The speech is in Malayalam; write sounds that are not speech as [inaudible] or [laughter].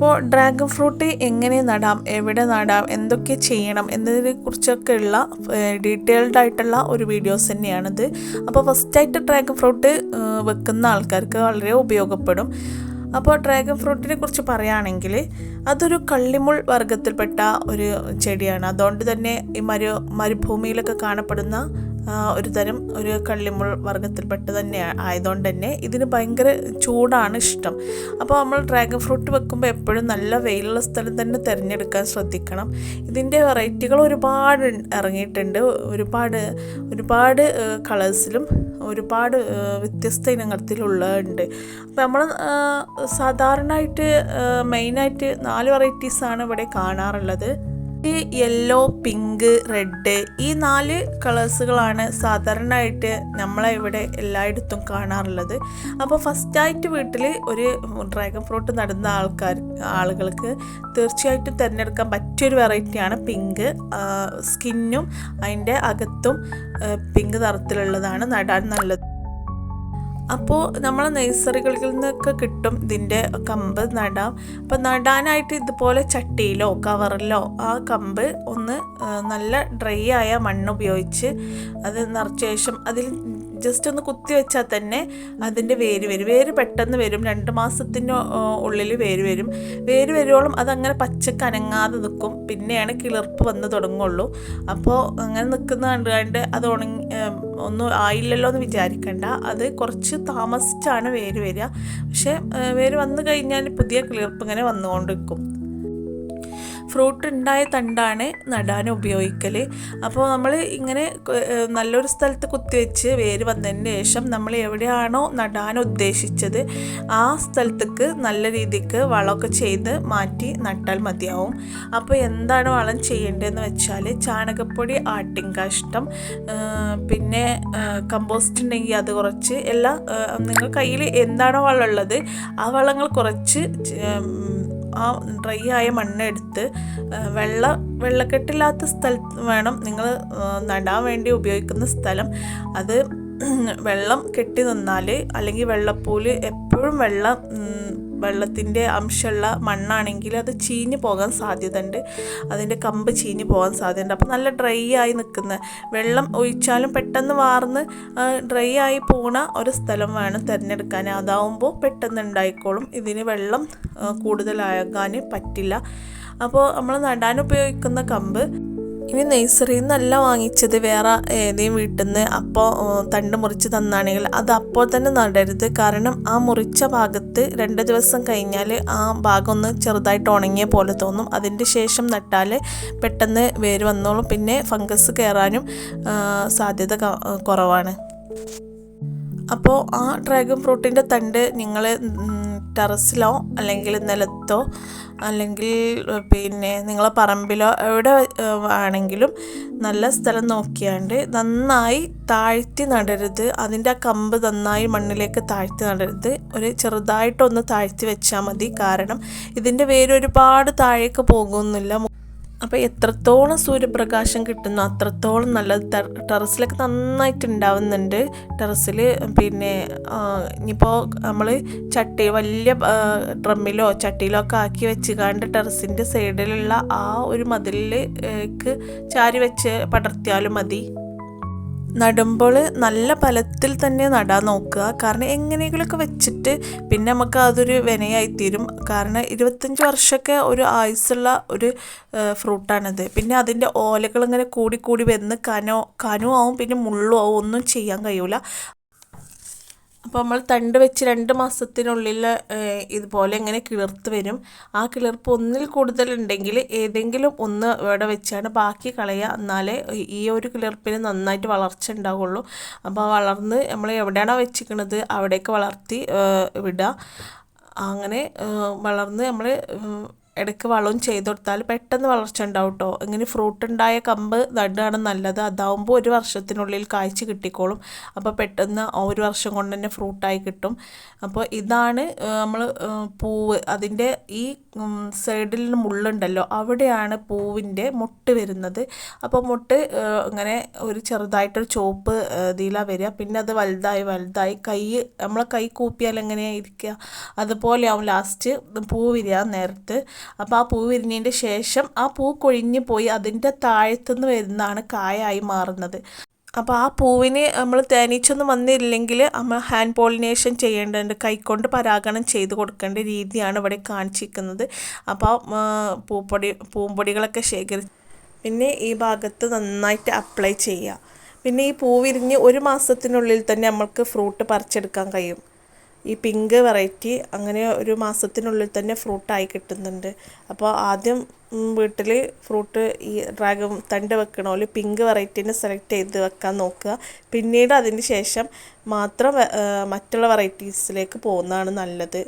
അപ്പോൾ ഡ്രാഗൺ ഫ്രൂട്ട് എങ്ങനെ നടാം എവിടെ നടാം എന്തൊക്കെ ചെയ്യണം എന്നതിനെ കുറിച്ചൊക്കെ ഉള്ള ഡീറ്റെയിൽഡ് ആയിട്ടുള്ള ഒരു വീഡിയോസ് തന്നെയാണിത്. അപ്പോൾ ഫസ്റ്റായിട്ട് ഡ്രാഗൺ ഫ്രൂട്ട് വെക്കുന്ന ആൾക്കാർക്ക് വളരെ ഉപയോഗപ്പെടും. അപ്പോൾ ഡ്രാഗൺ ഫ്രൂട്ടിനെ കുറിച്ച് പറയുകയാണെങ്കിൽ അതൊരു കള്ളിമുൾ വർഗത്തിൽപ്പെട്ട ഒരു ചെടിയാണ്. അതുകൊണ്ട് തന്നെ ഈ മരു മരുഭൂമിയിലൊക്കെ കാണപ്പെടുന്ന ഒരു തരം ഒരു കള്ളിമുൾ വർഗത്തിൽപ്പെട്ട തന്നെ ആയതുകൊണ്ട് തന്നെ ഇതിന് ഭയങ്കര ചൂടാണ് ഇഷ്ടം. അപ്പോൾ നമ്മൾ ഡ്രാഗൺ ഫ്രൂട്ട് വെക്കുമ്പോൾ എപ്പോഴും നല്ല വെയിലുള്ള സ്ഥലം തന്നെ തിരഞ്ഞെടുക്കാൻ ശ്രദ്ധിക്കണം. ഇതിന്റെ വെറൈറ്റികൾ ഒരുപാട് ഇറങ്ങിയിട്ടുണ്ട്. ഒരുപാട് ഒരുപാട് കളേഴ്സിലും ഒരുപാട് വ്യത്യസ്ത വ്യത്യസ്ത ഉണ്ട്. അപ്പോൾ നമ്മൾ സാധാരണയായിട്ട് മെയിനായിട്ട് നാല് വെറൈറ്റീസാണ് ഇവിടെ കാണാറുള്ളത്. ഈ യെല്ലോ പിങ്ക് റെഡ് ഈ നാല് കളേഴ്സുകളാണ് സാധാരണയായിട്ട് നമ്മളെ ഇവിടെ എല്ലായിടത്തും കാണാറുള്ളത്. അപ്പോൾ ഫസ്റ്റായിട്ട് വീട്ടിൽ ഒരു ഡ്രാഗൺ ഫ്രൂട്ട് നടുന്ന ആൾക്കാർ ആളുകൾക്ക് തീർച്ചയായിട്ടും തിരഞ്ഞെടുക്കാൻ പറ്റിയൊരു വെറൈറ്റിയാണ് പിങ്ക് സ്കിന്നും അതിന്റെ അകത്തും പിങ്ക് നിറത്തിലുള്ളതാണ് നടാൻ നല്ലത്. അപ്പോൾ നമ്മൾ നഴ്സറികളിൽ നിന്നൊക്കെ കിട്ടും ഇതിന്റെ കമ്പ് നടാം. അപ്പോൾ നടാനായിട്ട് ഇതുപോലെ ചട്ടിയിലോ കവറിലോ ആ കമ്പ് ഒന്ന് നല്ല ഡ്രൈ ആയ മണ്ണ് ഉപയോഗിച്ച് അത് നിറച്ച ശേഷം അതിൽ ജസ്റ്റ് ഒന്ന് കുത്തി വെച്ചാൽ തന്നെ അതിന്റെ വേര് വരും. വേര് പെട്ടെന്ന് വരും. രണ്ട് മാസത്തിന്റെ ഉള്ളിൽ വേര് വരും. വേര് വരുവോളം അതങ്ങനെ പച്ചക്ക് അനങ്ങാതെ നിൽക്കും. പിന്നെയാണ് കിളിർപ്പ് വന്ന് തുടങ്ങുള്ളൂ. അപ്പോൾ അങ്ങനെ നിൽക്കുന്ന കണ്ടുകൊണ്ട് അത് ഉണങ്ങി ഒന്നും ആയില്ലല്ലോ എന്ന് വിചാരിക്കണ്ട. അത് കുറച്ച് താമസിച്ചാണ് വേര് വരിക. പക്ഷേ വേര് വന്നു കഴിഞ്ഞാൽ പുതിയ കിളിർപ്പ് ഇങ്ങനെ വന്നുകൊണ്ടിരിക്കും. ഫ്രൂട്ട് ഉണ്ടായ തണ്ടാണ് നടാൻ ഉപയോഗിക്കൽ അപ്പോൾ നമ്മൾ ഇങ്ങനെ നല്ലൊരു സ്ഥലത്ത് കുത്തിവെച്ച് വേര് വന്നതിന് ശേഷം നമ്മൾ എവിടെയാണോ നടാൻ ഉദ്ദേശിച്ചത് ആ സ്ഥലത്തേക്ക് നല്ല രീതിക്ക് വളമൊക്കെ ചെയ്ത് മാറ്റി നട്ടാൽ മതിയാവും. അപ്പോൾ എന്താണ് വളം ചെയ്യേണ്ടതെന്ന് വെച്ചാൽ ചാണകപ്പൊടി ആട്ടിൻകാഷ്ടം പിന്നെ കമ്പോസ്റ്റ് ഉണ്ടെങ്കിൽ അത് കുറച്ച്. എല്ലാം നിങ്ങൾ കയ്യിൽ എന്താണോ വളമുള്ളത് ആ വളങ്ങൾ കുറച്ച് ആ ഡ്രൈ ആയ മണ്ണെടുത്ത് വെള്ള വെള്ളക്കെട്ടില്ലാത്ത സ്ഥലത്ത് വേണം നിങ്ങൾ നടാൻ വേണ്ടി ഉപയോഗിക്കുന്ന സ്ഥലം. അത് [clears throat] വെള്ളം കെട്ടി നിന്നാൽ അല്ലെങ്കിൽ വെള്ളപ്പൂൽ എപ്പോഴും വെള്ളം വെള്ളത്തിന്റെ അംശമുള്ള മണ്ണാണെങ്കിൽ അത് ചീഞ്ഞ് പോകാൻ സാധ്യതയുണ്ട്. അതിന്റെ കമ്പ് ചീഞ്ഞ് പോകാൻ സാധ്യതയുണ്ട്. അപ്പോൾ നല്ല ഡ്രൈ ആയി നിൽക്കുന്ന വെള്ളം ഒഴിച്ചാലും പെട്ടെന്ന് വാർന്ന് ഡ്രൈ ആയി പോണ ഒരു സ്ഥലം വേണം തിരഞ്ഞെടുക്കാൻ. അതാവുമ്പോൾ പെട്ടെന്ന് ഉണ്ടായിക്കോളും. ഇതിന് വെള്ളം കൂടുതലാകാൻ പറ്റില്ല. അപ്പോൾ നമ്മൾ നടാൻ ഉപയോഗിക്കുന്ന കമ്പ് ഇനി നഴ്സറിയിൽ നിന്നല്ല വാങ്ങിച്ചത്. വേറെ ഏതെങ്കിലും വീട്ടിൽ നിന്ന് അപ്പോൾ തണ്ട് മുറിച്ച് തന്നാണെങ്കിൽ അത് അപ്പോൾ തന്നെ നടരുത്. കാരണം ആ മുറിച്ച ഭാഗത്ത് രണ്ട് ദിവസം കഴിഞ്ഞാൽ ആ ഭാഗം ഒന്ന് ചെറുതായിട്ട് ഉണങ്ങിയ പോലെ തോന്നും. അതിന്റെ ശേഷം നട്ടാൽ പെട്ടെന്ന് വേര് വന്നോളും. പിന്നെ ഫംഗസ് കയറാനും സാധ്യത കുറവാണ്. അപ്പോൾ ആ ഡ്രാഗൺ ഫ്രൂട്ടിന്റെ തണ്ട് നിങ്ങൾ ടെറസിലോ അല്ലെങ്കിൽ നിലത്തോ അല്ലെങ്കിൽ പിന്നെ നിങ്ങളെ പറമ്പിലോ എവിടെ ആണെങ്കിലും നല്ല സ്ഥലം നോക്കിയാണ്ട് നന്നായി താഴ്ത്തി നടരുത്. അതിന്റെ ആ കമ്പ് നന്നായി മണ്ണിലേക്ക് താഴ്ത്തി നടരുത്. ഒരു ചെറുതായിട്ടൊന്ന് താഴ്ത്തി വെച്ചാൽ മതി. കാരണം ഇതിന്റെ വേര് ഒരുപാട് താഴേക്ക് പോകുന്നില്ല. അപ്പോൾ എത്രത്തോളം സൂര്യപ്രകാശം കിട്ടുന്നു അത്രത്തോളം നല്ലത് ടെറ- ടെറസിലൊക്കെ നന്നായിട്ട് ഉണ്ടാവുന്നുണ്ട് ടെറസിൽ പിന്നെ ഇനിയിപ്പോൾ നമ്മൾ ചട്ടി വലിയ ഡ്രമ്മിലോ ചട്ടിയിലോ ഒക്കെ ആക്കി വെച്ച് കണ്ട് ടെറസിന്റെ സൈഡിലുള്ള ആ ഒരു മതിലിലേക്ക് ചാരി വെച്ച് പടർത്തിയാലും മതി. നടുമ്പോൾ നല്ല ഫലത്തിൽ തന്നെ നടാൻ നോക്കുക. കാരണം എങ്ങനെയെങ്കിലുമൊക്കെ വെച്ചിട്ട് പിന്നെ നമുക്ക് അതൊരു വിനയായിത്തീരും കാരണം ഇരുപത്തഞ്ച് വർഷമൊക്കെ ഒരു ആയുസ്സുള്ള ഒരു ഫ്രൂട്ടാണിത്. പിന്നെ അതിന്റെ ഓലകൾ ഇങ്ങനെ കൂടി കൂടി വന്ന് കനോ കനുവാവും പിന്നെ മുള്ളും ആവും. ഒന്നും ചെയ്യാൻ കഴിയൂല. അപ്പോൾ നമ്മൾ തണ്ട് വെച്ച് രണ്ട് മാസത്തിനുള്ളിൽ ഇതുപോലെ ഇങ്ങനെ കിളിർത്ത് വരും. ആ കിളിർപ്പ് ഒന്നിൽ കൂടുതലുണ്ടെങ്കിൽ ഏതെങ്കിലും ഒന്ന് ഇവിടെ വെച്ചാണ് ബാക്കി കളയുക. എന്നാലേ ഈ ഒരു കിളിർപ്പിന് നന്നായിട്ട് വളർച്ച ഉണ്ടാവുള്ളൂ. അപ്പോൾ വളർന്ന് നമ്മൾ എവിടെയാണോ വെച്ചിരിക്കുന്നത് അവിടേക്ക് വളർത്തി വിടുക. അങ്ങനെ വളർന്ന് നമ്മൾ ഇടയ്ക്ക് വളവും ചെയ്ത് കൊടുത്താൽ പെട്ടെന്ന് വളർച്ച ഉണ്ടാവും കേട്ടോ ഇങ്ങനെ ഫ്രൂട്ട് ഉണ്ടായ കമ്പ് നടുകയാണ് നല്ലത്. അതാവുമ്പോൾ ഒരു വർഷത്തിനുള്ളിൽ കായ്ച്ച് കിട്ടിക്കോളും. അപ്പോൾ പെട്ടെന്ന് ഒരു വർഷം കൊണ്ട് തന്നെ ഫ്രൂട്ടായി കിട്ടും. അപ്പോൾ ഇതാണ് നമ്മൾ പൂവ്. അതിന്റെ ഈ സൈഡിൽ മുള്ളുണ്ടല്ലോ അവിടെയാണ് പൂവിന്റെ മുട്ട് വരുന്നത്. അപ്പോൾ മുട്ട് ഇങ്ങനെ ഒരു ചെറുതായിട്ടൊരു ചോപ്പ് ഇതിലാണ് വരിക. പിന്നെ അത് വലുതായി വലുതായി കൈ നമ്മളെ കൈ കൂപ്പിയാൽ എങ്ങനെയാണ് ഇരിക്കുക? അതുപോലെയാവും ലാസ്റ്റ് പൂവിരിയാ നേരത്ത്. അപ്പോൾ ആ പൂ വിരിഞ്ഞതിന്റെ ശേഷം ആ പൂ കൊഴിഞ്ഞു പോയി അതിന്റെ താഴത്തുനിന്ന് വരുന്നതാണ് കായായി മാറുന്നത്. അപ്പോൾ ആ പൂവിന് നമ്മൾ തേനീച്ചൊന്നും വന്നില്ലെങ്കിൽ നമ്മൾ ഹാൻഡ് പോളിനേഷൻ ചെയ്യേണ്ടതുണ്ട്. കൈക്കൊണ്ട് പരാഗണം ചെയ്ത് കൊടുക്കേണ്ട രീതിയാണ് ഇവിടെ കാണിച്ചിരിക്കുന്നത്. അപ്പോൾ പൂപ്പൊടി പൂമ്പൊടികളൊക്കെ ശേഖരിച്ച് പിന്നെ ഈ ഭാഗത്ത് നന്നായിട്ട് അപ്ലൈ ചെയ്യുക. പിന്നെ ഈ പൂവിരിഞ്ഞ് ഒരു മാസത്തിനുള്ളിൽ തന്നെ നമ്മൾക്ക് ഫ്രൂട്ട് പറിച്ചെടുക്കാൻ കഴിയും. ഈ പിങ്ക് വെറൈറ്റി അങ്ങനെ ഒരു മാസത്തിനുള്ളിൽ തന്നെ ഫ്രൂട്ടായി കിട്ടുന്നുണ്ട്. അപ്പോൾ ആദ്യം വീട്ടിൽ ഫ്രൂട്ട് ഈ ഡ്രാഗൺ തണ്ട് വെക്കണ പിങ്ക് വെറൈറ്റീനെ സെലക്ട് ചെയ്ത് വെക്കാൻ നോക്കുക. പിന്നീട് അതിന് ശേഷം മാത്രം മറ്റുള്ള വെറൈറ്റീസിലേക്ക് പോകുന്നതാണ് നല്ലത്.